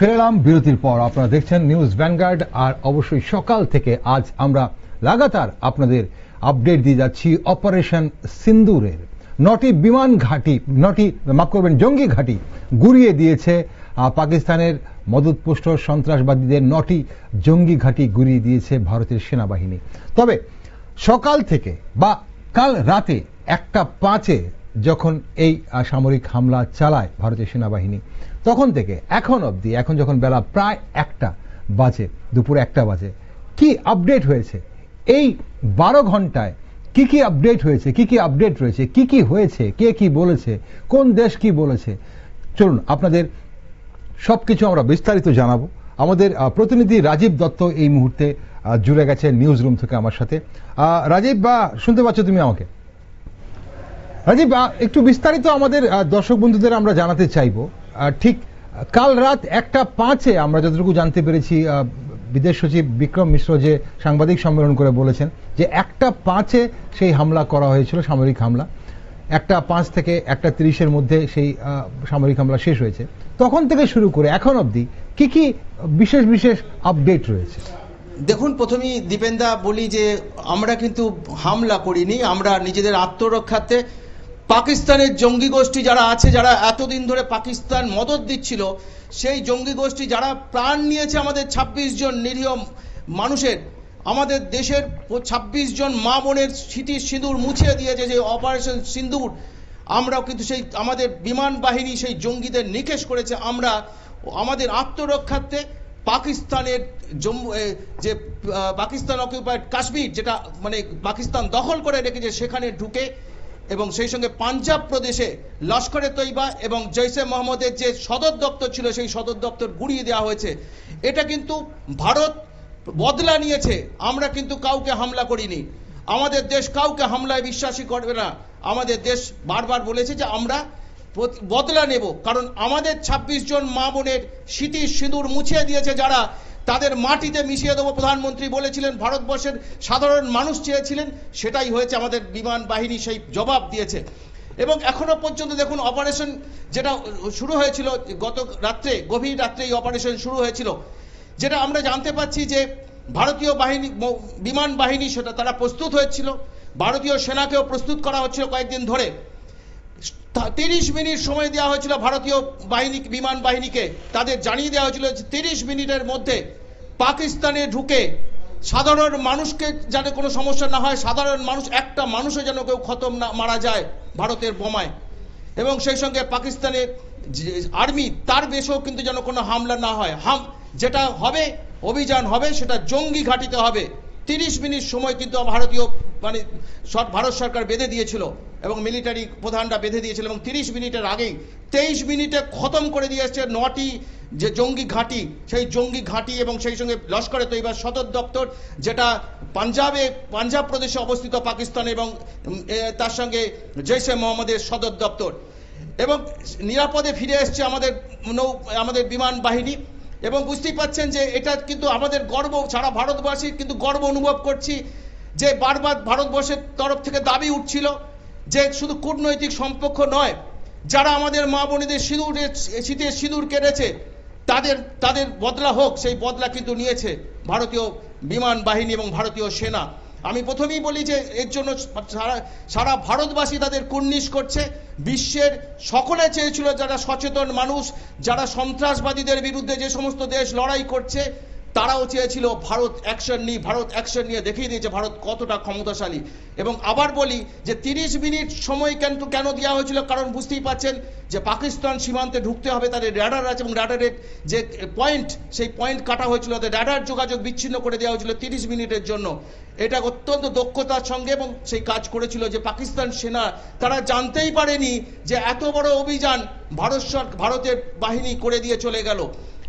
ফিরে এলাম বিরতির পর। আপনারা দেখছেন নিউজ ভ্যানগার্ড আর অবশ্যই সকাল থেকে আজ আমরা লাগাতার আপনাদের আপডেট দিয়ে যাচ্ছি অপারেশন সিন্দুরের নটি বিমান ঘাঁটি, নটি মাফ করবেন, জঙ্গি ঘাঁটি গুড়িয়ে দিয়েছে পাকিস্তানের মদতপুষ্ট সন্ত্রাসবাদীদের নটি জঙ্গি ঘাঁটি গুড়িয়ে দিয়েছে ভারতের সেনাবাহিনী। তবে সকাল থেকে বা কাল রাতে একটা পাঁচে যখন এই সামরিক হামলা চালায় ভারতের সেনাবাহিনী তখন থেকে এখন অবধি, এখন যখন বেলা প্রায় একটা বাজে, দুপুর একটা বাজে, কি আপডেট হয়েছে? এই বারো ঘন্টায় কি কি আপডেট হয়েছে? কি কি আপডেট রয়েছে? কি কি হয়েছে? কে কি বলেছে? কোন দেশ কি বলেছে? চলুন, আপনাদের সবকিছু আমরা বিস্তারিত জানাব। আমাদের প্রতিনিধি রাজীব দত্ত এই মুহূর্তে জুড়ে গেছে নিউজ রুম থেকে আমার সাথে। রাজীব বা, শুনতে পাচ্ছ তুমি আমাকে? রাজীব একটু বিস্তারিত আমাদের দর্শক বন্ধুদের আমরা জানাতে চাইব। ঠিক কাল রাত একটা পাঁচে আমরা যতটুকু জানতে পেরেছি বিদেশ সচিব বিক্রম মিশ্র যে সাংবাদিক সম্মেলন করে বলেছেন যে একটা পাঁচে সেই হামলা করা হয়েছিল, সামরিক হামলা। একটা পাঁচ থেকে একটা তিরিশের মধ্যে সেই সামরিক হামলা শেষ হয়েছে। তখন থেকে শুরু করে এখন অবধি কি কি বিশেষ বিশেষ আপডেট রয়েছে? দেখুন, প্রথমেই দীপেন্দা বলি যে আমরা কিন্তু হামলা করিনি, আমরা নিজেদের আত্মরক্ষার্থে পাকিস্তানের জঙ্গি গোষ্ঠী যারা আছে, যারা এতদিন ধরে পাকিস্তান মদত দিচ্ছিল, সেই জঙ্গি গোষ্ঠী যারা প্রাণ নিয়েছে আমাদের ২৬ জন নিরীহ মানুষের, আমাদের দেশের ২৬ জন মা বোনের স্মৃতির সিঁদুর মুছিয়ে দিয়েছে যে অপারেশন সিন্দুর আমরাও কিন্তু সেই, আমাদের বিমান বাহিনী সেই জঙ্গিদের নিকেশ করেছে। আমরা আমাদের আত্মরক্ষার্থে পাকিস্তানের জম্মু যে পাকিস্তান অকুপাইড কাশ্মীর, যেটা মানে পাকিস্তান দখল করে রেখেছে, সেখানে ঢুকে এবং সেই সঙ্গে পাঞ্জাব প্রদেশে লস্করে তৈবা এবং জৈসে মোহাম্মদের যে সদর দপ্তর ছিল, সেই সদর দপ্তর গুড়িয়ে দেওয়া হয়েছে। এটা কিন্তু ভারত বদলা নিয়েছে। আমরা কিন্তু কাউকে হামলা করিনি। আমাদের দেশ কাউকে হামলায় বিশ্বাসী করবে না। আমাদের দেশ বারবার বলেছে যে আমরা বদলা নেব। কারণ আমাদের ২৬ জন মা বোনের স্মৃতির সিঁদুর মুছিয়ে দিয়েছে যারা তাদের মাটিতে মিশিয়ে দেবো, প্রধানমন্ত্রী বলেছিলেন, ভারতবর্ষের সাধারণ মানুষ চেয়েছিলেন, সেটাই হয়েছে আমাদের বিমান বাহিনী সেই জবাব দিয়েছে। এবং এখনও পর্যন্ত দেখুন অপারেশন যেটা শুরু হয়েছিল, গত রাত্রে, গভীর রাত্রে এই অপারেশন শুরু হয়েছিল, যেটা আমরা জানতে পাচ্ছি যে ভারতীয় বাহিনী, বিমান বাহিনী সেটা, তারা প্রস্তুত হয়েছিল, ভারতীয় সেনাকেও প্রস্তুত করা হচ্ছিল কয়েকদিন ধরে। তিরিশ মিনিট সময় দেওয়া হয়েছিল ভারতীয় বাহিনী, বিমান বাহিনীকে। তাদের জানিয়ে দেওয়া হয়েছিল যে তিরিশ মিনিটের মধ্যে পাকিস্তানে ঢুকে সাধারণ মানুষকে যেন কোনো সমস্যা না হয়, সাধারণ মানুষ, একটা মানুষও যেন কেউ খতম না, মারা যায় ভারতের বোমায়। এবং সেই সঙ্গে পাকিস্তানের আর্মি, তার বেশেও কিন্তু যেন কোনো হামলা না হয়। হাম, যেটা হবে, অভিযান হবে, সেটা জঙ্গি ঘাটিতে হবে। তিরিশ মিনিট সময় কিন্তু ভারতীয় মানে ভারত সরকার বেঁধে দিয়েছিল এবং মিলিটারি প্রধানরা বেঁধে দিয়েছিল এবং তিরিশ মিনিটের আগেই, তেইশ মিনিটে খতম করে দিয়েছে নটি যে জঙ্গি ঘাঁটি, সেই জঙ্গি ঘাঁটি এবং সেই সঙ্গে লস্করে তৈবার সদর দপ্তর, যেটা পাঞ্জাবে, পাঞ্জাব প্রদেশে অবস্থিত পাকিস্তান এবং তার সঙ্গে জৈশে মোহাম্মদের সদর দপ্তর। এবং নিরাপদে ফিরে এসছে আমাদের নৌ, আমাদের বিমান বাহিনী। এবং বুঝতেই পাচ্ছেন যে এটা কিন্তু আমাদের গর্ব, সারা ভারতবাসীর কিন্তু গর্ব অনুভব করছি যে বারবার ভারতবর্ষের তরফ থেকে দাবি উঠছিল যে শুধু কূটনৈতিক সম্পর্ক নয়, যারা আমাদের মা বোনেদের সিঁদুরের শীতের সিঁদুর কেড়েছে তাদের তাদের বদলা হোক, সেই বদলা কিন্তু নিয়েছে ভারতীয় বিমান বাহিনী এবং ভারতীয় সেনা। আমি প্রথমেই বলি যে এর জন্য সারা সারা ভারতবাসী তাদের কুর্নিশ করছে। বিশ্বের সকলে চেয়েছিল যারা সচেতন মানুষ, যারা সন্ত্রাসবাদীদের বিরুদ্ধে যে সমস্ত দেশ লড়াই করছে তারাও চেয়েছিল ভারত অ্যাকশন নিয়ে, ভারত অ্যাকশন নিয়ে দেখিয়ে দিয়েছে ভারত কতটা ক্ষমতাশালী। এবং আবার বলি যে তিরিশ মিনিট সময় কেন কেন দেওয়া হয়েছিল কারণ বুঝতেই পাচ্ছেন যে পাকিস্তান সীমান্তে ঢুকতে হবে, তাদের র্যাডার আছে এবং র্যাডারের যে পয়েন্ট সেই পয়েন্ট কাটা হয়েছিল, তাদের র্যাডার যোগাযোগ বিচ্ছিন্ন করে দেওয়া হয়েছিল তিরিশ মিনিটের জন্য। এটা অত্যন্ত দক্ষতার সঙ্গে এবং সেই কাজ করেছিল যে পাকিস্তান সেনা, তারা জানতেই পারেনি যে এত বড় অভিযান ভারত ভারতের বাহিনী করে দিয়ে চলে গেল।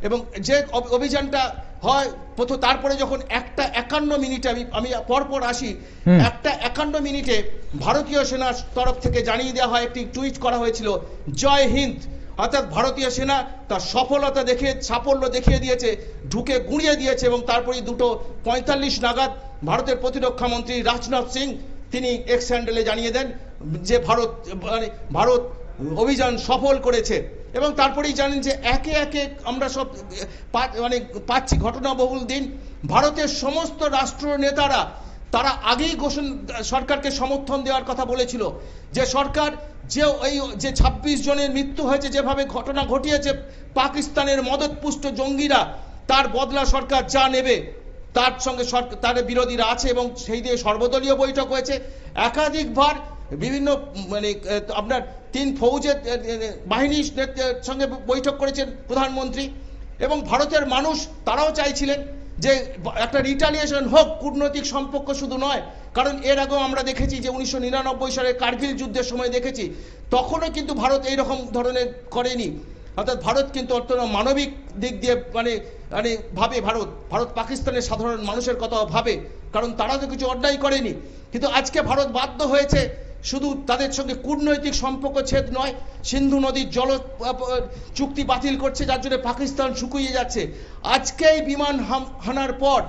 এবং যে অভিযানটা হয় প্রথম তারপরে যখন একটা একান্ন মিনিটে আমি আমি পরপর আসি একটা একান্ন মিনিটে ভারতীয় সেনার তরফ থেকে জানিয়ে দেওয়া হয় একটি টুইট করা হয়েছিল জয় হিন্দ। অর্থাৎ ভারতীয় সেনা তার সফলতা দেখে সাফল্য দেখিয়ে দিয়েছে ঢুকে গুঁড়িয়ে দিয়েছে এবং তারপরেই দুটো পঁয়তাল্লিশ নাগাদ ভারতের প্রতিরক্ষা মন্ত্রী রাজনাথ সিং তিনি এক্স হ্যান্ডেলে জানিয়ে দেন যে ভারত মানে ভারত অভিযান সফল করেছে। এবং তারপরেই জানেন যে একে একে আমরা সব মানে পাচ্ছি ঘটনাবহুল দিন। ভারতের সমস্ত রাষ্ট্র নেতারা, তারা আগেই ঘোষণ, সরকারকে সমর্থন দেওয়ার কথা বলেছিল যে সরকার যে এই যে ২৬ জনের মৃত্যু হয়েছে, যেভাবে ঘটনা ঘটিয়েছে, পাকিস্তানের মদতপুষ্ট জঙ্গিরা, তার বদলা সরকার যা নেবে, তার সঙ্গে সরকার তার বিরোধীরা আছে এবং সেই দিয়ে সর্বদলীয় বৈঠক হয়েছে। একাধিকবার বিভিন্ন মানে আপনার তিন ফৌজের বাহিনীর সঙ্গে বৈঠক করেছেন প্রধানমন্ত্রী। এবং ভারতের মানুষ তারাও চাইছিলেন যে, একটা রিটালিয়েশন হোক, কূটনৈতিক সম্পর্ক শুধু নয়, কারণ এর আগেও আমরা দেখেছি যে, উনিশশো নিরানব্বই সালে কার্গিল যুদ্ধের সময় দেখেছি, তখনও কিন্তু ভারত এইরকম ধরনের করেনি। অর্থাৎ ভারত কিন্তু অত্যন্ত মানবিক দিক দিয়ে মানে মানে ভাবে ভারত। ভারত পাকিস্তানের সাধারণ মানুষের কথাও ভাবে, কারণ তারা তো কিছু অন্যায় করেনি। কিন্তু আজকে ভারত বাধ্য হয়েছে শুধু তাদের সঙ্গে কূটনৈতিক সম্পর্ক ছেদ নয়, সিন্ধু নদীর জল চুক্তি বাতিল করছে, যার জন্য পাকিস্তান শুকিয়ে যাচ্ছে। আজকে এই বিমান হানার পর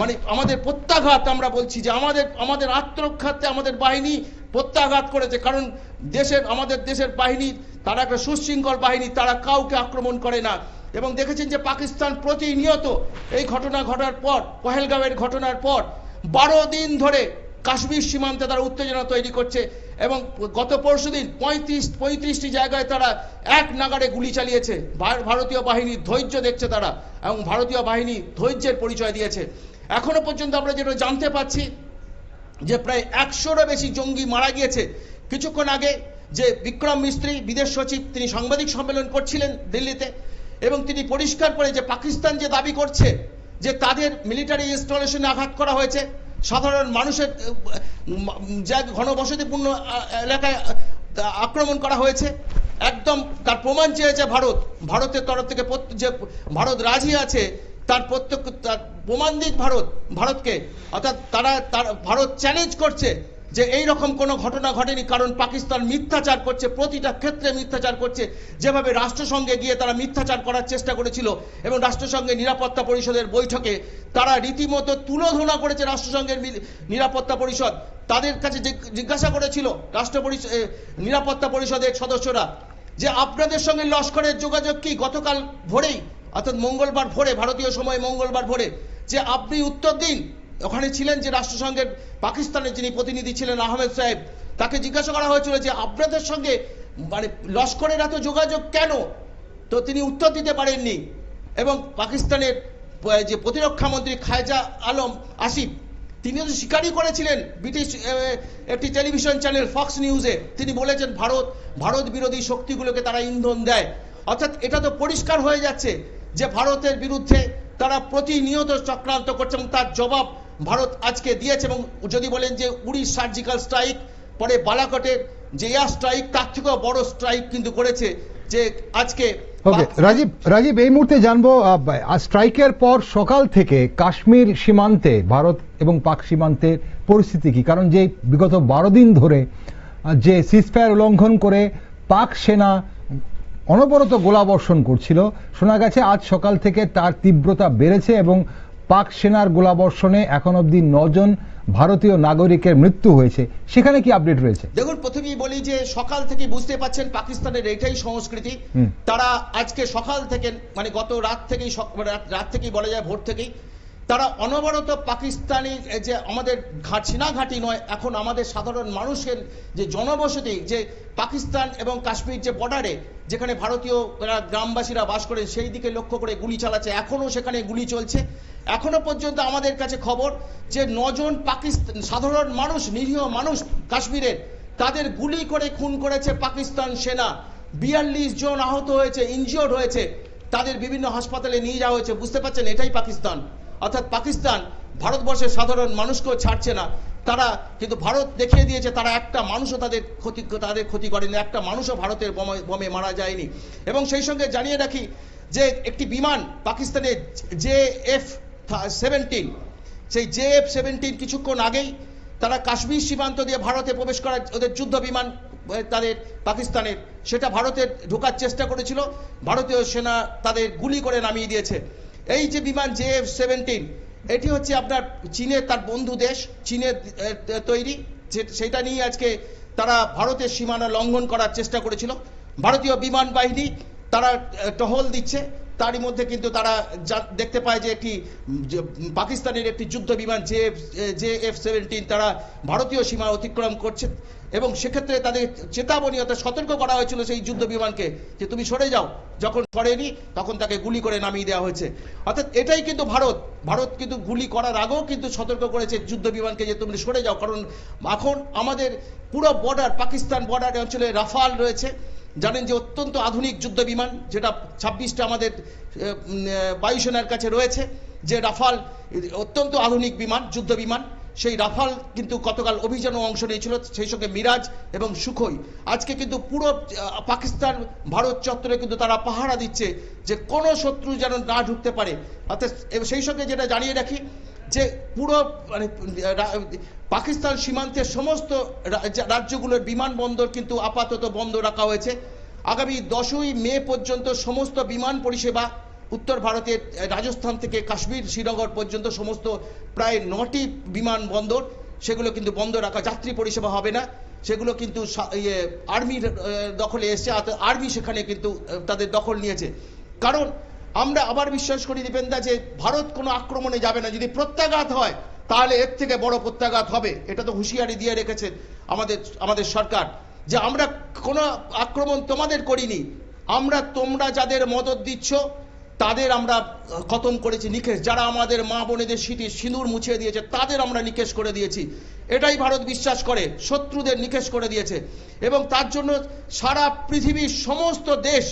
মানে আমাদের প্রত্যাঘাত আমরা বলছি যে আমাদের আমাদের আত্মরক্ষার্থে আমাদের বাহিনী প্রত্যাঘাত করেছে, কারণ দেশের, আমাদের দেশের বাহিনী, তারা একটা সুশৃঙ্খল বাহিনী, তারা কাউকে আক্রমণ করে না। এবং দেখেছেন যে পাকিস্তান প্রতিনিয়ত এই ঘটনা ঘটার পর পহেলগাঁওয়ের ঘটনার পর, বারো দিন ধরে কাশ্মীর সীমান্তে তারা উত্তেজনা তৈরি করছে এবং গত পরশুদিন পঁয়ত্রিশ, পঁয়ত্রিশটি জায়গায় তারা এক নাগাড়ে গুলি চালিয়েছে। ভারতীয় বাহিনীর ধৈর্য দেখছে তারা এবং ভারতীয় বাহিনী ধৈর্যের পরিচয় দিয়েছে। এখনও পর্যন্ত আমরা যেটা জানতে পাচ্ছি যে প্রায় একশোরও বেশি জঙ্গি মারা গিয়েছে। কিছুক্ষণ আগে যে বিক্রম মিস্ত্রি, বিদেশ সচিব, তিনি সাংবাদিক সম্মেলন করছিলেন দিল্লিতে এবং তিনি পরিষ্কার করে যে পাকিস্তান যে দাবি করছে যে তাদের মিলিটারি ইনস্টলেশনে আঘাত করা হয়েছে সাধারণ মানুষের যা ঘনবসতিপূর্ণ এলাকায় আক্রমণ করা হয়েছে। একদম তার প্রমাণ চেয়েছে ভারত। ভারতের তরফ থেকে যে ভারত রাজি আছে, তার প্রত্যক্ষ, তার প্রমাণ দিক ভারত, ভারতকে। অর্থাৎ তারা, তার, ভারত চ্যালেঞ্জ করছে। যে এই রকম কোনো ঘটনা ঘটেনি, কারণ পাকিস্তান মিথ্যাচার করছে, প্রতিটা ক্ষেত্রে মিথ্যাচার করছে। যেভাবে রাষ্ট্রসংঘে গিয়ে তারা মিথ্যাচার করার চেষ্টা করেছিল এবং রাষ্ট্রসংঘের নিরাপত্তা পরিষদের বৈঠকে তারা রীতিমতো তুলোধনা করেছে রাষ্ট্রসংঘের নিরাপত্তা পরিষদ। তাদের কাছে জিজ্ঞাসা করেছিল রাষ্ট্র নিরাপত্তা পরিষদের সদস্যরা যে আপনাদের সঙ্গে লস্করের যোগাযোগ কি গতকাল ভোরেই, অর্থাৎ মঙ্গলবার ভোরে, ভারতীয় সময় মঙ্গলবার ভোরে, যে আপনি উত্তর দিন ওখানে ছিলেন যে রাষ্ট্রসংঘের পাকিস্তানের যিনি প্রতিনিধি ছিলেন আহমেদ সাহেব, তাকে জিজ্ঞাসা করা হয়েছিল যে আপনাদের সঙ্গে মানে লস্করের এত যোগাযোগ কেন? তো তিনি উত্তর দিতে পারেননি। এবং পাকিস্তানের যে প্রতিরক্ষা মন্ত্রী খায়জা আলম আসিফ তিনিও তো স্বীকারই করেছিলেন ব্রিটিশ একটি টেলিভিশন চ্যানেল ফক্স নিউজে। তিনি বলেছেন, ভারত ভারত বিরোধী শক্তিগুলোকে তারা ইন্ধন দেয়। অর্থাৎ এটা তো পরিষ্কার হয়ে যাচ্ছে যে ভারতের বিরুদ্ধে তারা প্রতিনিয়ত চক্রান্ত করছে এবং তার জবাব ভারত আজকে দিয়েছে এবং যদি বলেন যে উড়ি সার্জিক্যাল স্ট্রাইক পরে বালাকটের যে এয়ার স্ট্রাইক তার থেকেও বড় স্ট্রাইক কিন্তু করেছে যে আজকে ওকে রাজীব রাজীব এই মুহূর্তে জানব স্ট্রাইকের পর সকাল থেকে কাশ্মীর সীমান্তে ভারত এবং পাক সীমান্তের পরিস্থিতি কি? কারণ যে বিগত বারো দিন ধরে যে সিজফায়ার উল্লঙ্ঘন করে পাক সেনা অনবরত গোলাবর্ষণ করছিল শোনা গেছে আজ সকাল থেকে তার তীব্রতা বেড়েছে এবং পাক সেনার গোলাবর্ষণে এখন অবধি নজন ভারতীয় নাগরিকের মৃত্যু হয়েছে। সেখানে কি আপডেট রয়েছে? দেখুন প্রথমেই বলি যে সকাল থেকে বুঝতে পাচ্ছেন পাকিস্তানের এটাই সংস্কৃতি। তারা আজকে সকাল থেকে মানে গত রাত থেকেই মানে রাত থেকেই বলা যায় ভোর থেকেই তারা অনবরত পাকিস্তানি যে আমাদের ঘাট নয়, এখন আমাদের সাধারণ মানুষের যে জনবসতি, যে পাকিস্তান এবং কাশ্মীর যে বর্ডারে যেখানে ভারতীয় গ্রামবাসীরা বাস করেন সেই দিকে লক্ষ্য করে গুলি চালাচ্ছে। এখনও সেখানে গুলি চলছে। এখনও পর্যন্ত আমাদের কাছে খবর যে নজন পাকিস্তান সাধারণ মানুষ, নিরীহ মানুষ কাশ্মীরের, তাদের গুলি করে খুন করেছে পাকিস্তান সেনা। বিয়াল্লিশ জন আহত হয়েছে ইনজিওর্ড হয়েছে। তাদের বিভিন্ন হাসপাতালে নিয়ে যাওয়া হয়েছে। বুঝতে পারছেন? এটাই পাকিস্তান। অর্থাৎ পাকিস্তান ভারতবর্ষের সাধারণ মানুষকেও ছাড়ছে না। তারা কিন্তু ভারত দেখিয়ে দিয়েছে, তারা একটা মানুষও তাদের ক্ষতি তাদের ক্ষতি করেনি, একটা মানুষও ভারতের বোমে মারা যায়নি। এবং সেই সঙ্গে জানিয়ে রাখি যে একটি বিমান পাকিস্তানের জে এফ সেভেন্টিন, সেই জে এফ সেভেন্টিন কিছুক্ষণ আগেই তারা কাশ্মীর সীমান্ত দিয়ে ভারতে প্রবেশ করার ওদের যুদ্ধ বিমান তাদের পাকিস্তানের, সেটা ভারতের ঢোকার চেষ্টা করেছিল। ভারতীয় সেনা তাদের গুলি করে নামিয়ে দিয়েছে। এই যে বিমান জে এফ সেভেন্টিন, এটি হচ্ছে আপনার চীনের তার বন্ধু দেশ, চীনের তৈরি সেটা নিয়ে আজকে তারা ভারতের সীমানা লঙ্ঘন করার চেষ্টা করেছিল। ভারতীয় বিমান বাহিনী তারা টহল দিচ্ছে। তারই মধ্যে কিন্তু তারা দেখতে পায় যে একটি পাকিস্তানের একটি যুদ্ধ বিমান জে জে এফ সেভেন্টিন তারা ভারতীয় সীমা অতিক্রম করছে। এবং সেক্ষেত্রে তাদের চেতাবনী অর্থাৎ সতর্ক করা হয়েছিল সেই যুদ্ধ বিমানকে যে তুমি সরে যাও। যখন সরেনি, তখন তাকে গুলি করে নামিয়ে দেওয়া হয়েছে। অর্থাৎ এটাই কিন্তু ভারত। ভারত কিন্তু গুলি করার আগেও কিন্তু সতর্ক করেছে যুদ্ধ বিমানকে যে তুমি সরে যাও। কারণ এখন আমাদের পুরো বর্ডার পাকিস্তান বর্ডার অঞ্চলে রাফাল রয়েছে। জানেন যে অত্যন্ত আধুনিক যুদ্ধ বিমান, যেটা ছাব্বিশটা আমাদের বায়ুসেনার কাছে রয়েছে। যে রাফাল, অত্যন্ত আধুনিক বিমান, যুদ্ধ বিমান। সেই রাফাল কিন্তু গতকাল অভিযানও অংশ নিয়েছিল, সেই সঙ্গে মিরাজ এবং সুখই। আজকে কিন্তু পুরো পাকিস্তান, ভারত চত্বরে কিন্তু তারা পাহারা দিচ্ছে যে কোনো শত্রু যেন না ঢুকতে পারে। অর্থাৎ সেই সঙ্গে যেটা জানিয়ে রাখি যে পুরো মানে পাকিস্তান সীমান্তের সমস্ত রাজ্যগুলোর বিমানবন্দর কিন্তু আপাতত বন্ধ রাখা হয়েছে। আগামী দশই মে পর্যন্ত সমস্ত বিমান পরিষেবা উত্তর ভারতের রাজস্থান থেকে কাশ্মীর, শ্রীনগর পর্যন্ত সমস্ত প্রায় নটি বিমানবন্দর সেগুলো কিন্তু বন্ধ রাখা, যাত্রী পরিষেবা হবে না। সেগুলো কিন্তু ইয়ে আর্মির দখলে এসছে আর্মি সেখানে কিন্তু তাদের দখল নিয়েছে। কারণ আমরা আবার বিশ্বাস করি দীপেন্দা, যে ভারত কোনো আক্রমণে যাবে না। যদি প্রত্যাঘাত হয়, তাহলে এর থেকে বড় প্রত্যাঘাত হবে। এটা তো হুঁশিয়ারি দিয়ে রেখেছে আমাদের আমাদের সরকার। যে আমরা কোনো আক্রমণ তোমাদের করিনি, আমরা তোমরা যাদের মদত দিচ্ছ তাদের আমরা খতম করেছি নিকেশ। যারা আমাদের মা বোনেদের স্মৃতি সিঁদুর মুছিয়ে দিয়েছে তাদের আমরা নিকেশ করে দিয়েছি। এটাই ভারত বিশ্বাস করে শত্রুদের নিকেশ করে দিয়েছে। এবং তার জন্য সারা পৃথিবীর সমস্ত দেশ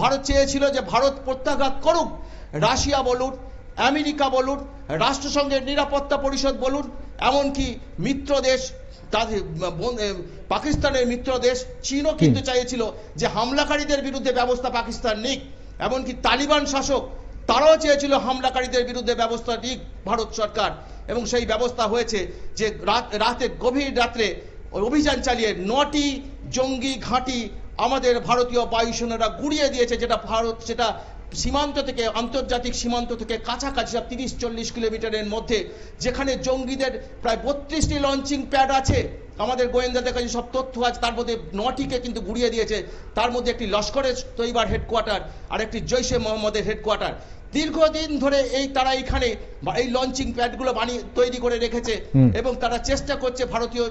ভারত চেয়েছিল যে ভারত প্রত্যাঘাত করুক। রাশিয়া বলুন আমেরিকা বলুন রাষ্ট্রসংঘের নিরাপত্তা পরিষদ বলুন এমনকি মিত্র দেশ তাদের পাকিস্তানের মিত্র দেশ চীনও কিন্তু চাইছিল যে হামলাকারীদের বিরুদ্ধে ব্যবস্থা পাকিস্তান নিক। এমনকি তালিবান শাসক, তারাও চেয়েছিল হামলাকারীদের বিরুদ্ধে ব্যবস্থা নিক ভারত সরকার। এবং সেই ব্যবস্থা হয়েছে যে রাতে গভীর রাত্রে অভিযান চালিয়ে নটি জঙ্গি ঘাঁটি আমাদের ভারতীয় বায়ুসেনারা গুড়িয়ে দিয়েছে, যেটা ভারত, সেটা সীমান্ত থেকে, আন্তর্জাতিক সীমান্ত থেকে কাছাকাছি, সব তিরিশ চল্লিশ কিলোমিটারের মধ্যে, যেখানে জঙ্গিদের প্রায় বত্রিশটি লঞ্চিং প্যাড আছে। আমাদের গোয়েন্দাদের কাছে সব তথ্য আছে, তার মধ্যে নটিকে কিন্তু গুড়িয়ে দিয়েছে। তার মধ্যে একটি লস্করের তৈবার হেডকোয়ার্টার আর একটি জৈশে মোহাম্মদের হেডকোয়ার্টার দীর্ঘদিন ধরে এই তারা এইখানে এই লঞ্চিং প্যাডগুলো বানিয়ে তৈরি করে রেখেছে এবং তারা চেষ্টা করছে ভারতীয়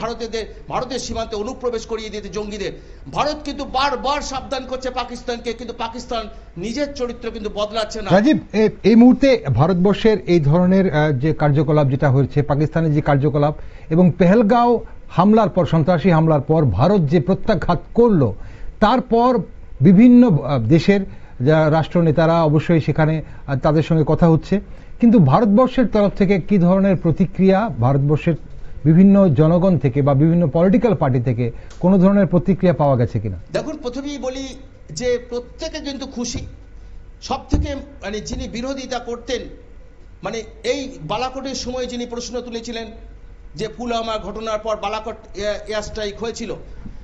ভারতীয়দের ভারতের সীমান্তে অনুপ্রবেশ করিয়ে দিতে জঙ্গিদের। ভারত কিন্তু বারবার সাবধান করছে পাকিস্তানকে কিন্তু পাকিস্তান নিজের চরিত্র কিন্তু বদলাচ্ছে না। রাজীব এই মুহূর্তে ভারতবর্ষের এই ধরনের যে কার্যকলাপ যেটা হয়েছে পাকিস্তানের যে কার্যকলাপ এবং পেহেলগাঁও হামলার পর সন্ত্রাসী হামলার পর ভারত যে প্রত্যাঘাত করল তারপর বিভিন্ন দেশের যারা রাষ্ট্রনেতারা অবশ্যই সেখানে তাদের সঙ্গে কথা হচ্ছে। কিন্তু ভারতবর্ষের তরফ থেকে কি ধরনের প্রতিক্রিয়া, ভারতবর্ষের বিভিন্ন জনগণ থেকে বা বিভিন্ন পলিটিক্যাল পার্টি থেকে কোনো ধরনের প্রতিক্রিয়া পাওয়া গেছে কিনা? দেখুন, প্রথমেই বলি যে প্রত্যেকে কিন্তু খুশি। সব থেকে মানে যিনি বিরোধিতা করতেন মানে এই বালাকোটের সময় যিনি প্রশ্ন তুলেছিলেন যে পুলওয়ামা ঘটনার পর বালাকোট এয়ার স্ট্রাইক হয়েছিল,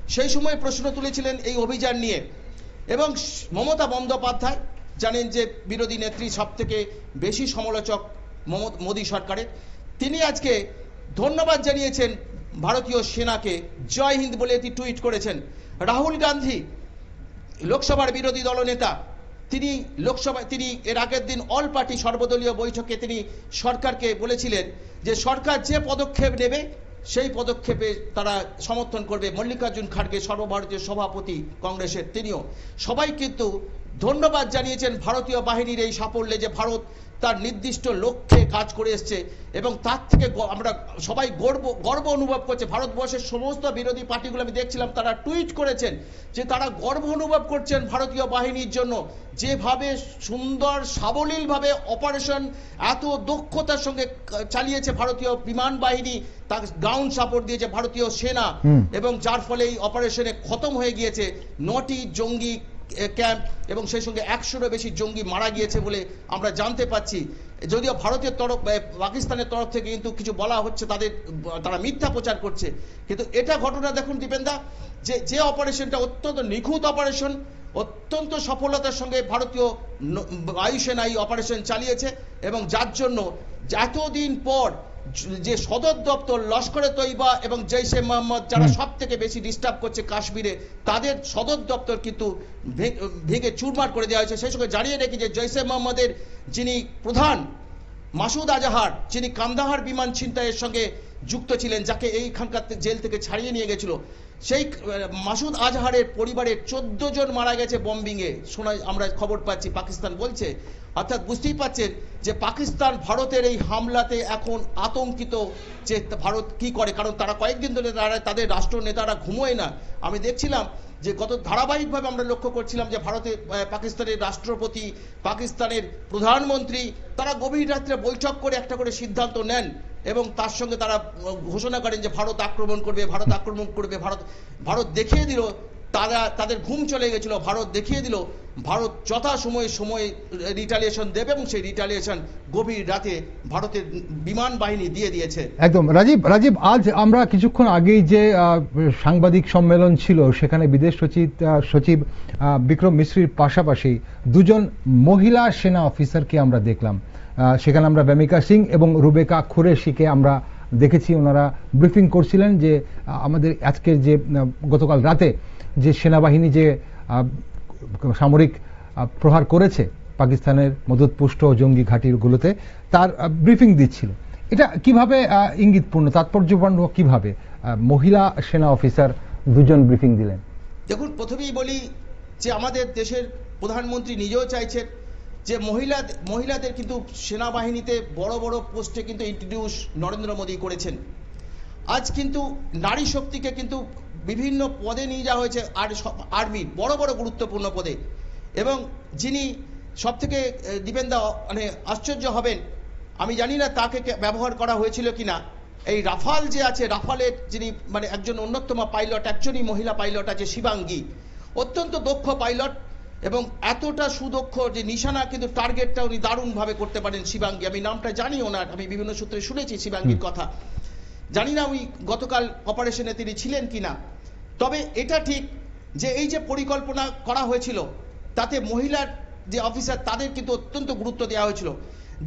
সেই সময় প্রশ্ন তুলেছিলেন এই অভিযান নিয়ে। এবং মমতা বন্দ্যোপাধ্যায় জানেন যে বিরোধী নেত্রী সব থেকে বেশি সমালোচক মোদী সরকারের। তিনি আজকে ধন্যবাদ জানিয়েছেন ভারতীয় সেনাকে। জয় হিন্দ বলে একটি টুইট করেছেন। রাহুল গান্ধী, লোকসভার বিরোধী দলনেতা, তিনি লোকসভায় তিনি এর আগের দিন অল পার্টি সর্বদলীয় বৈঠকে তিনি সরকারকে বলেছিলেন যে সরকার যে পদক্ষেপ নেবে সেই পদক্ষেপে তারা সমর্থন করবে। মল্লিকার্জুন খাড়গে সর্বভারতীয় সভাপতি কংগ্রেসের তিনিও। সবাই কিন্তু ধন্যবাদ জানিয়েছেন ভারতীয় বাহিনীর এই সাফল্যে যে ভারত তার নির্দিষ্ট লক্ষ্যে কাজ করে এসছে এবং তার থেকে আমরা সবাই গর্ব গর্ব অনুভব করছে। ভারতবর্ষের সমস্ত বিরোধী পার্টিগুলো আমি দেখছিলাম তারা টুইট করেছেন যে তারা গর্ব অনুভব করছেন ভারতীয় বাহিনীর জন্য। যেভাবে সুন্দর সাবলীলভাবে অপারেশন এত দক্ষতার সঙ্গে চালিয়েছে ভারতীয় বিমান বাহিনী তার গ্রাউন্ড সাপোর্ট দিয়েছে ভারতীয় সেনা। এবং যার ফলে এই অপারেশনে খতম হয়ে গিয়েছে। নটি জঙ্গি ক্যাম্প এবং সেই সঙ্গে একশোরও বেশি জঙ্গি মারা গিয়েছে বলে আমরা জানতে পাচ্ছি। যদিও ভারতের তরফ পাকিস্তানের তরফ থেকে কিন্তু কিছু বলা হচ্ছে, তাদের, তারা মিথ্যা প্রচার করছে। কিন্তু এটা ঘটনা দেখুন দীপেন্দা, যে যে অপারেশনটা অত্যন্ত নিখুঁত অপারেশন অত্যন্ত সফলতার সঙ্গে ভারতীয় বায়ুসেনা এই অপারেশন চালিয়েছে এবং যার জন্য এতদিন পর যে সদর দপ্তর লস্করে তৈবা এবং জৈশে মোহাম্মদ যারা সব থেকে বেশি ডিস্টার্ব করছে কাশ্মীরে তাদের সদর দপ্তর কিন্তু ভেঙে চুরমার করে দেওয়া হয়েছে। সেই সঙ্গে জানিয়ে রেখে যে জৈশে মোহাম্মদের যিনি প্রধান মাসুদ আজাহার যিনি কান্দাহার বিমান ছিনতাইয়ের সঙ্গে যুক্ত ছিলেন যাকে এইখানকার জেল থেকে ছাড়িয়ে নিয়ে গেছিল সেই মাসুদ আজহারের পরিবারের চোদ্দ জন মারা গেছে বম্বিংয়ে শোনা আমরা খবর পাচ্ছি পাকিস্তান বলছে অর্থাৎ বুঝতেই পাচ্ছেন যে পাকিস্তান ভারতের এই হামলাতে এখন আতঙ্কিত যে ভারত কি করে, কারণ তারা কয়েকদিন ধরে তারা তাদের রাষ্ট্র নেতারা ঘুমোয় না। আমি দেখছিলাম যে গত ধারাবাহিকভাবে আমরা লক্ষ্য করছিলাম যে ভারতে পাকিস্তানের রাষ্ট্রপতি, পাকিস্তানের প্রধানমন্ত্রী, তারা গভীর রাত্রে বৈঠক করে একটা করে সিদ্ধান্ত নেন এবং তার সঙ্গে তারা ঘোষণা করেন যে ভারত আক্রমণ করবে, ভারত আক্রমণ করবে, ভারত ভারত দেখিয়ে দিল তারা, তাদের ঘুম চলে গেছিল, ভারত দেখিয়ে দিল, ভারত যথা সময়ে রিটালিয়েশন দেবে এবং সেই রিটালিয়েশন গভীর রাতে ভারতের বিমান বাহিনী দিয়ে দিয়েছে। একদম। রাজীব রাজীব, আজ আমরা কিছুক্ষণ আগেই যে সাংবাদিক সম্মেলন ছিল, সেখানে বিদেশ সচিব সচিব বিক্রম মিশ্রির পাশাপাশি দুজন মহিলা সেনা অফিসারকে আমরা দেখলাম। সেখানে আমরা বেমিকা সিং এবং রুবেকা খুরেশিকে আমরা দেখেছি। ওনারা ব্রিফিং করছিলেন যে আমাদের আজকের যে গতকাল রাতে যে সেনাবাহিনী যে সামরিক প্রহার করেছে পাকিস্তানের মদতপুষ্ট জঙ্গি ঘাঁটিগুলোতে, তার ব্রিফিং দিচ্ছিল। এটা কীভাবে ইঙ্গিতপূর্ণ, তাৎপর্যপূর্ণ কীভাবে? মহিলা সেনা অফিসার দুজন ব্রিফিং দিলেন। দেখুন, প্রথমেই বলি যে আমাদের দেশের প্রধানমন্ত্রী নিজেও চাইছেন যে মহিলা, মহিলাদের কিন্তু সেনাবাহিনীতে বড় বড় পোস্টে কিন্তু ইন্ট্রোডিউস নরেন্দ্র মোদী করেছেন। আজ কিন্তু নারী শক্তিকে কিন্তু বিভিন্ন পদে নিয়ে যাওয়া হয়েছে আর আর্মির বড় বড় গুরুত্বপূর্ণ পদে। এবং যিনি সব থেকে দীপেন্দা মানে আশ্চর্য হবেন আমি জানি না তাকে ব্যবহার করা হয়েছিল কিনা। এই রাফাল যে আছে রাফালের যিনি মানে একজন অন্যতম পাইলট একজনই মহিলা পাইলট আছে শিবাঙ্গী। অত্যন্ত দক্ষ পাইলট এবং এতটা সুদক্ষ যে নিশানা কিন্তু টার্গেটটা উনি দারুণভাবে করতে পারেন শিবাঙ্গী। আমি নামটা জানি ওনার আমি বিভিন্ন সূত্রে শুনেছি শিবাঙ্গীর কথা। জানি না ওই গতকাল অপারেশনে তিনি ছিলেন কিনা। তবে এটা ঠিক যে এই যে পরিকল্পনা করা হয়েছিল তাতে মহিলার যে অফিসার তাদের কিন্তু অত্যন্ত গুরুত্ব দেওয়া হয়েছিল।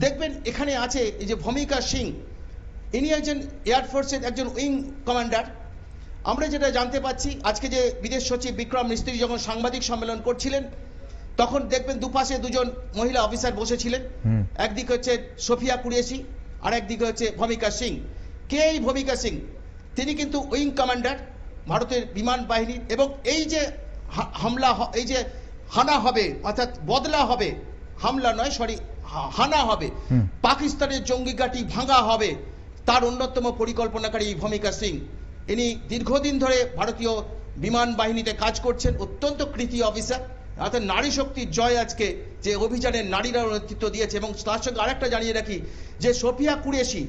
দেখবেন এখানে আছে এই যে ভূমিকা সিং। ইনি একজন এয়ারফোর্সের একজন উইং কমান্ডার আমরা যেটা জানতে পাচ্ছি আজকে যে বিদেশ সচিব বিক্রম মিস্ত্রি যখন সাংবাদিক সম্মেলন করছিলেন তখন দেখবেন দুপাশে দুজন মহিলা অফিসার বসেছিলেন। একদিকে হচ্ছে সোফিয়া কুরেশি আর একদিকে হচ্ছে ভূমিকা সিং। কে এই ভূমিকা সিং? তিনি কিন্তু উইং কমান্ডার ভারতের বিমান বাহিনী এবং এই যে হামলা এই যে হানা হবে অর্থাৎ বদলা হবে হামলা নয় সরি হানা হবে পাকিস্তানের জঙ্গি ঘাঁটি ভাঙা হবে তার অন্যতম পরিকল্পনাকারী ভূমিকা সিং। ইনি দীর্ঘদিন ধরে ভারতীয় বিমান বাহিনীতে কাজ করছেন অত্যন্ত কৃতি অফিসার। অর্থাৎ নারী শক্তির জয় আজকে যে অভিযানের নারীরা নেতৃত্ব দিয়েছে এবং তার সঙ্গে আরেকটা জানিয়ে রাখি যে সোফিয়া কুরেশি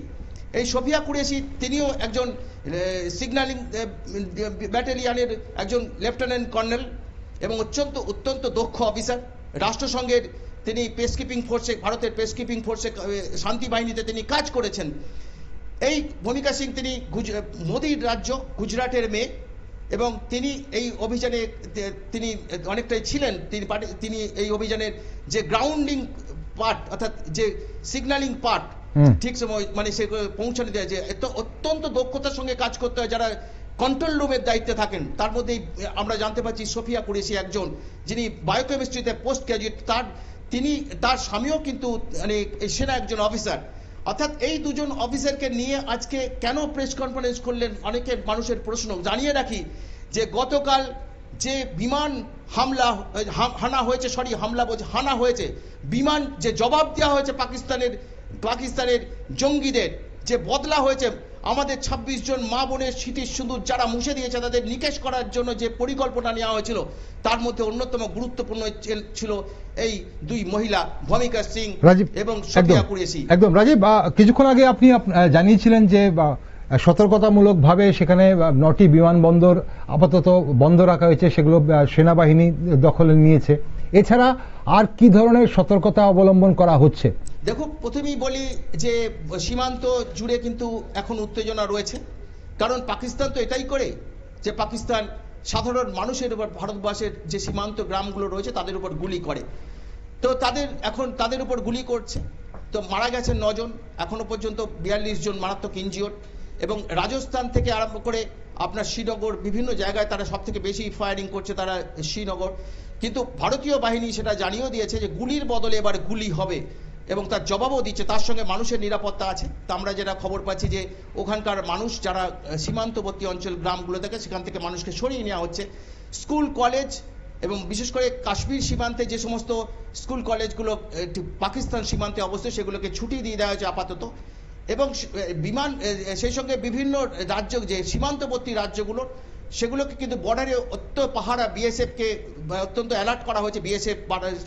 এই সোফিয়া কুরেশি তিনিও একজন সিগন্যালিং ব্যাটালিয়ানের একজন লেফটেন্যান্ট কর্নেল এবং অত্যন্ত অত্যন্ত দক্ষ অফিসার রাষ্ট্রসংঘের তিনি পেসকিপিং ফোর্সে ভারতের পেসকিপিং ফোর্সে শান্তি বাহিনীতে তিনি কাজ করেছেন এই ভূমিকা সিং তিনি মোদির রাজ্য, গুজরাটের মেয়ে এবং তিনি এই অভিযানে তিনি অনেকটাই ছিলেন তিনি তিনি এই অভিযানের যে গ্রাউন্ডিং পার্ট অর্থাৎ যে সিগন্যালিং পার্ট। ঠিক সময় মানে সে পৌঁছানো দেয় যে এত অত্যন্ত দক্ষতার সঙ্গে কাজ করতে হয় যারা কন্ট্রোল রুমের দায়িত্বে থাকেন, তার মধ্যেই আমরা জানতে পারছি সোফিয়া কুরেশি একজন, যিনি বায়োকেমিস্ট্রিতে পোস্ট গ্রাজুয়েট তার, তিনি, তার স্বামীও কিন্তু মানে সেনা একজন অফিসার অর্থাৎ এই দুজন অফিসারকে নিয়ে আজকে কেন প্রেস কনফারেন্স করলেন, অনেকে মানুষের প্রশ্ন। জানিয়ে রাখি যে গতকাল যে বিমান হামলা, হানা হয়েছে, সরি হামলা বলছে হানা হয়েছে, বিমান যে জবাব দেওয়া হয়েছে পাকিস্তানের পাকিস্তানের জঙ্গিদের যে বদলা হয়েছে আমাদের ২৬ জন মা বোনের স্মৃতির সুন্দর যারা মুছে দিয়েছে তাদের নিকেশ করার জন্য যে পরিকল্পনা নেওয়া হয়েছিল তার মধ্যে অন্যতম গুরুত্বপূর্ণ ছিল- এই দুই মহিলা ভূমিকা সিং এবং সোফিয়া কুরেশি। একদম। রাজীব কিছুক্ষণ আগে আপনি জানিয়েছিলেন যে সতর্কতামূলক ভাবে সেখানে নটি বিমানবন্দর আপাতত বন্ধ রাখা হয়েছে সেগুলো সেনাবাহিনী দখলে নিয়েছে। এছাড়া আর কি ধরনের সতর্কতা অবলম্বন করা হচ্ছে? দেখো, প্রথমেই বলি যে, সীমান্ত জুড়ে কিন্তু এখন উত্তেজনা রয়েছে। কারণ পাকিস্তান তো এটাই করে যে, পাকিস্তান সাধারণ মানুষের উপর ভারতবর্ষের যে সীমান্ত গ্রামগুলো রয়েছে, তাদের উপর গুলি করে। তো তাদের এখন, তাদের উপর গুলি করছে। তো মারা গেছেন নজন, এখনও পর্যন্ত বিয়াল্লিশ জন মারাত্মক ইনজিওর এবং রাজস্থান থেকে আরম্ভ করে আপনার শ্রীনগর বিভিন্ন জায়গায় তারা সব থেকে বেশি ফায়ারিং করছে তারা শ্রীনগর। কিন্তু ভারতীয় বাহিনী সেটা জানিয়েও দিয়েছে যে গুলির বদলে এবার গুলি হবে এবং তার জবাবও দিচ্ছে, তার সঙ্গে মানুষের নিরাপত্তা আছে। তা আমরা যেটা খবর পাচ্ছি যে ওখানকার মানুষ যারা সীমান্তবর্তী অঞ্চল গ্রামগুলো থেকে সেখান থেকে মানুষকে সরিয়ে নেওয়া হচ্ছে। স্কুল, কলেজ এবং বিশেষ করে কাশ্মীর সীমান্তে যে সমস্ত স্কুল, কলেজগুলো পাকিস্তান সীমান্তে অবস্থিত সেগুলোকে ছুটি দিয়ে দেওয়া হয়েছে আপাতত। এবং বিমান সেই সঙ্গে বিভিন্ন রাজ্য, যে সীমান্তবর্তী রাজ্যগুলো, সেগুলোকে কিন্তু বর্ডারে অত্যন্ত পাহারা বিএসএফকে অত্যন্ত অ্যালার্ট করা হয়েছে বিএসএফ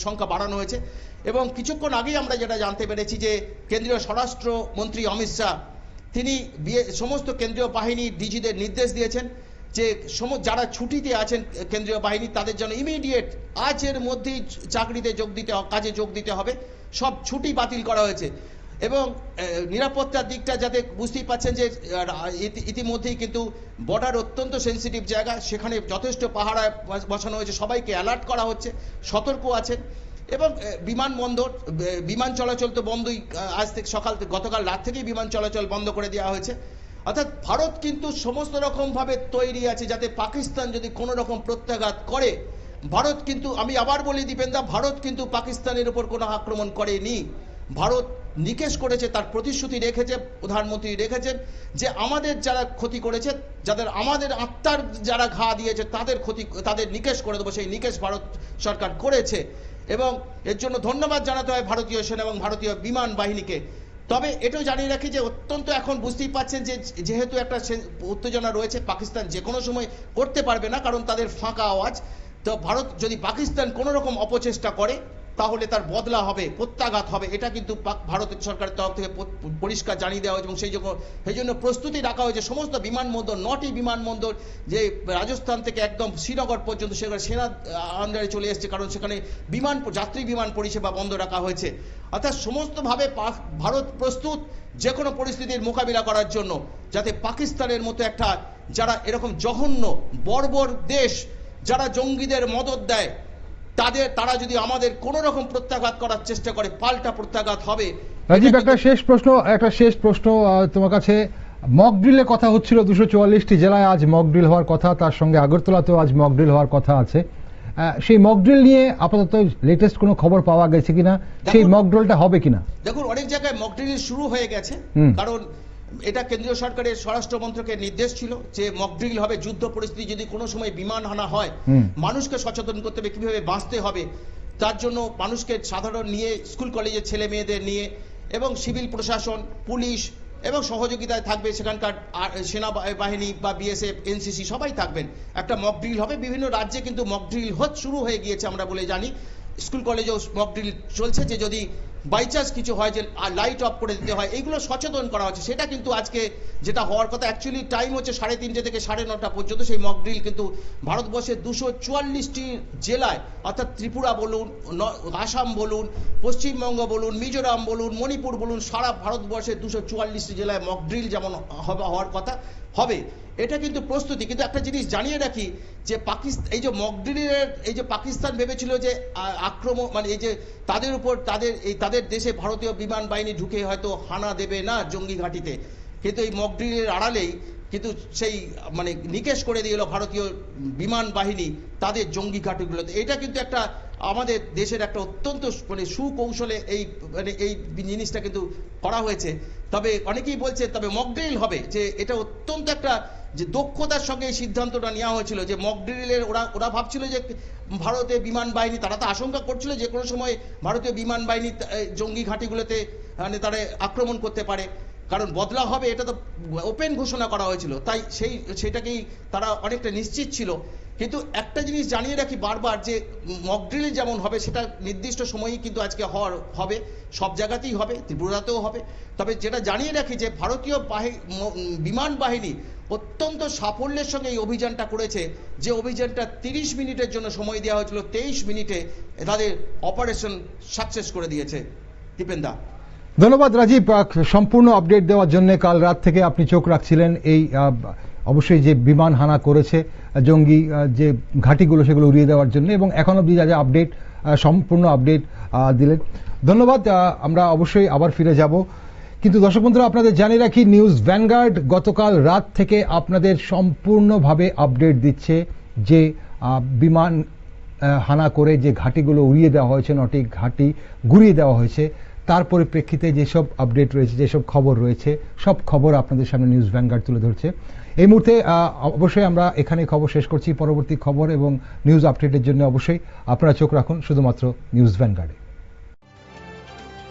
সংখ্যা বাড়ানো হয়েছে। এবং কিছুক্ষণ আগেই আমরা যেটা জানতে পেরেছি যে, কেন্দ্রীয় স্বরাষ্ট্রমন্ত্রী অমিত শাহ, তিনি সমস্ত কেন্দ্রীয় বাহিনী ডিজিদের নির্দেশ দিয়েছেন যে যারা ছুটিতে আছেন কেন্দ্রীয় বাহিনী, তাদের জন্য ইমিডিয়েট আজের মধ্যেই চাকরিতে যোগ দিতে, কাজে যোগ দিতে হবে। সব ছুটি বাতিল করা হয়েছে। এবং নিরাপত্তার দিকটা যাতে বুঝতেই পাচ্ছেন যে ইতি- ইতিমধ্যেই কিন্তু বর্ডার অত্যন্ত সেনসিটিভ জায়গা, সেখানে যথেষ্ট পাহারা বসানো হয়েছে, সবাইকে অ্যালার্ট করা হচ্ছে, সতর্ক আছেন। এবং বিমানবন্দর বিমান চলাচল তো বন্ধই আজ থেকে সকাল গতকাল রাত থেকেই বিমান চলাচল বন্ধ করে দেওয়া হয়েছে। অর্থাৎ ভারত কিন্তু সমস্ত রকম ভাবে তৈরি আছে যাতে পাকিস্তান যদি কোনো রকম প্রত্যাঘাত করে, ভারত কিন্তু, আমি আবার বলি দীপেন্দা, ভারত কিন্তু পাকিস্তানের উপর কোনো আক্রমণ করেনি। ভারত নিকেশ করেছে, তার প্রতিশ্রুতি রেখেছে, প্রধানমন্ত্রী রেখেছেন যে আমাদের যারা ক্ষতি করেছে, যাদের আমাদের আত্মার যারা ঘা দিয়েছে, তাদের ক্ষতি, তাদের নিকেশ করে দেবো, সেই নিকেশ ভারত সরকার করেছে। এবং এর জন্য ধন্যবাদ জানাতে হয় ভারতীয় সেনা এবং ভারতীয় বিমান বাহিনীকে। তবে এটাও জানিয়ে রাখি যে অত্যন্ত এখন বুঝতেই পাচ্ছেন যে যেহেতু একটা উত্তেজনা রয়েছে, পাকিস্তান যে কোনো সময় করতে পারবে না, কারণ তাদের ফাঁকা আওয়াজ। তো ভারত যদি পাকিস্তান কোনো রকম অপচেষ্টা করে তাহলে তার বদলা হবে, প্রত্যাঘাত হবে। এটা কিন্তু পাক- ভারতের সরকারের তরফ থেকে পরিষ্কার জানিয়ে দেওয়া হয়েছে এবং সেই জন্য সেই জন্য প্রস্তুতি রাখা হয়েছে। সমস্ত বিমানবন্দর, নটি বিমানবন্দর যে রাজস্থান থেকে একদম শ্রীনগর পর্যন্ত সেখানে সেনা আন্ডারে চলে এসেছে। কারণ সেখানে বিমান যাত্রী বিমান পরিষেবা বন্ধ রাখা হয়েছে। অর্থাৎ সমস্তভাবে ভারত প্রস্তুত যে কোনো পরিস্থিতির মোকাবিলা করার জন্য, যাতে পাকিস্তানের মতো একটা যারা এরকম জঘন্য, বর্বর দেশ, যারা জঙ্গিদের মদত দেয় তাদের তারা যদি আমাদের কোনো রকম প্রত্যাঘাত করার চেষ্টা করে পাল্টা প্রত্যাঘাত হবে। রাজীব একটা শেষ প্রশ্ন একটা শেষ প্রশ্ন তোমার কাছে। মক ড্রিলের কথা হচ্ছিল দুশো চুয়াল্লিশটি জেলায় আজ মক ড্রিল হওয়ার কথা তার সঙ্গে আগরতলাতেও আজ মক ড্রিল হওয়ার কথা আছে। সেই মক ড্রিল নিয়ে আপাতত লেটেস্ট কোনো খবর পাওয়া গেছে কিনা? সেই মক ড্রিলটা হবে কিনা? দেখুন অনেক জায়গায় মকড্রিল শুরু হয়ে গেছে। কারণ এটা কেন্দ্রীয় সরকারের স্বরাষ্ট্র মন্ত্রকের নির্দেশ ছিল যে মকড্রিল হবে যুদ্ধ পরিস্থিতি যদি কোনো সময় বিমান হানা হয় মানুষকে সচেতন করতে হবে কীভাবে বাঁচতে হবে। তার জন্য মানুষকে সাধারণ নিয়ে স্কুল কলেজের ছেলে মেয়েদের নিয়ে এবং সিভিল প্রশাসন পুলিশ এবং সহযোগিতায় থাকবে সেখানকার সেনা বাহিনী বা বিএসএফ এনসিসি সবাই থাকবেন। একটা মক ড্রিল হবে বিভিন্ন রাজ্যে কিন্তু মক ড্রিল হত শুরু হয়ে গিয়েছে আমরা বলে জানি। স্কুল কলেজেও মক ড্রিল চলছে যে যদি বাই চান্স কিছু হয় যে লাইট অফ করে দিতে হয় এইগুলো সচেতন করা হচ্ছে। সেটা কিন্তু আজকে যেটা হওয়ার কথা অ্যাকচুয়ালি টাইম হচ্ছে সাড়ে তিনটে থেকে সাড়ে নটা পর্যন্ত। সেই মক ড্রিল কিন্তু ভারতবর্ষের দুশো চুয়াল্লিশটি জেলায়, অর্থাৎ ত্রিপুরা বলুন আসাম বলুন, পশ্চিমবঙ্গ বলুন, মিজোরাম বলুন, মণিপুর বলুন, সারা ভারতবর্ষের দুশো চুয়াল্লিশটি জেলায় মক ড্রিল যেমন হওয়ার কথা হবে। এটা কিন্তু প্রস্তুতি। কিন্তু একটা জিনিস জানিয়ে রাখি যে পাকিস্তান এই যে মকড্রিলের এই যে পাকিস্তান ভেবেছিল যে আক্রমণ মানে এই যে তাদের উপর তাদের এই তাদের দেশে ভারতীয় বিমান বাহিনী ঢুকে হয়তো হানা দেবে না জঙ্গি ঘাঁটিতে। কিন্তু এই মকড্রিলের আড়ালেই কিন্তু সেই মানে নিকেশ করে দিল ভারতীয় বিমান বাহিনী তাদের জঙ্গি ঘাঁটিগুলোতে। এটা কিন্তু একটা আমাদের দেশের একটা অত্যন্ত মানে সুকৌশলে এই মানে এই জিনিসটা কিন্তু করা হয়েছে। তবে অনেকেই বলছে, তবে মকড্রিল হবে যে, এটা অত্যন্ত একটা যে দক্ষতার সঙ্গে এই সিদ্ধান্তটা নেওয়া হয়েছিল, যে মকড্রিলের ওরা ওরা ভাবছিল যে ভারতীয় বিমান বাহিনী, তারা তো আশঙ্কা করছিল যে কোনো সময় ভারতীয় বিমান বাহিনী জঙ্গি ঘাঁটিগুলোতে মানে তারা আক্রমণ করতে পারে। কারণ বদলা হবে, এটা তো ওপেন ঘোষণা করা হয়েছিল। তাই সেই, সেটাকেই তারা অনেকটা নিশ্চিত ছিল। কিন্তু একটা জিনিস জানিয়ে রাখি বারবার যে মকড্রিল যেমন হবে, সেটা নির্দিষ্ট সময়ই কিন্তু আজকে হওয়ার হবে, সব জায়গাতেই হবে, ত্রিপুরাতেও হবে। তবে যেটা জানিয়ে রাখি যে ভারতীয় বাহি বিমান বাহিনী অত্যন্ত সাফল্যের সঙ্গে এই অভিযানটা করেছে, যে অভিযানটা তিরিশ মিনিটের জন্য সময় দেওয়া হয়েছিল, তেইশ মিনিটে তাদের অপারেশন সাকসেস করে দিয়েছে। দীপেন্দা ধন্যবাদ রাজীব। সম্পূর্ণ আপডেট দেওয়ার জন্য কাল রাত থেকে আপনি চোখ রাখছিলেন এই অবশ্যই যে বিমান হানা করেছে জঙ্গি যে ঘাঁটিগুলো সেগুলো উড়িয়ে দেওয়ার জন্য এবং এখন অবধি যা যা আপডেট সম্পূর্ণ আপডেট দিলেন। ধন্যবাদ আমরা অবশ্যই আবার ফিরে যাব। কিন্তু দর্শক বন্ধুরা, আপনাদের জানিয়ে রাখি নিউজ ভ্যানগার্ড গতকাল রাত থেকে আপনাদের সম্পূর্ণভাবে আপডেট দিচ্ছে যে বিমান হানা করে যে ঘাঁটিগুলো উড়িয়ে দেওয়া হয়েছে, নটি ঘাঁটি ঘুরিয়ে দেওয়া হয়েছে, তার পরিপ্রেক্ষিতে যেসব আপডেট রয়েছে, যেসব খবর রয়েছে, সব খবর আপনাদের সামনে নিউজ ভ্যানগার্ড তুলে ধরছে। এই মুহূর্তে অবশ্যই আমরা এখানে খবর শেষ করছি, পরবর্তী খবর এবং নিউজ আপডেটের জন্য অবশ্যই আপনারা চোখ রাখুন, শুধুমাত্র নিউজ ভ্যানগার্ডে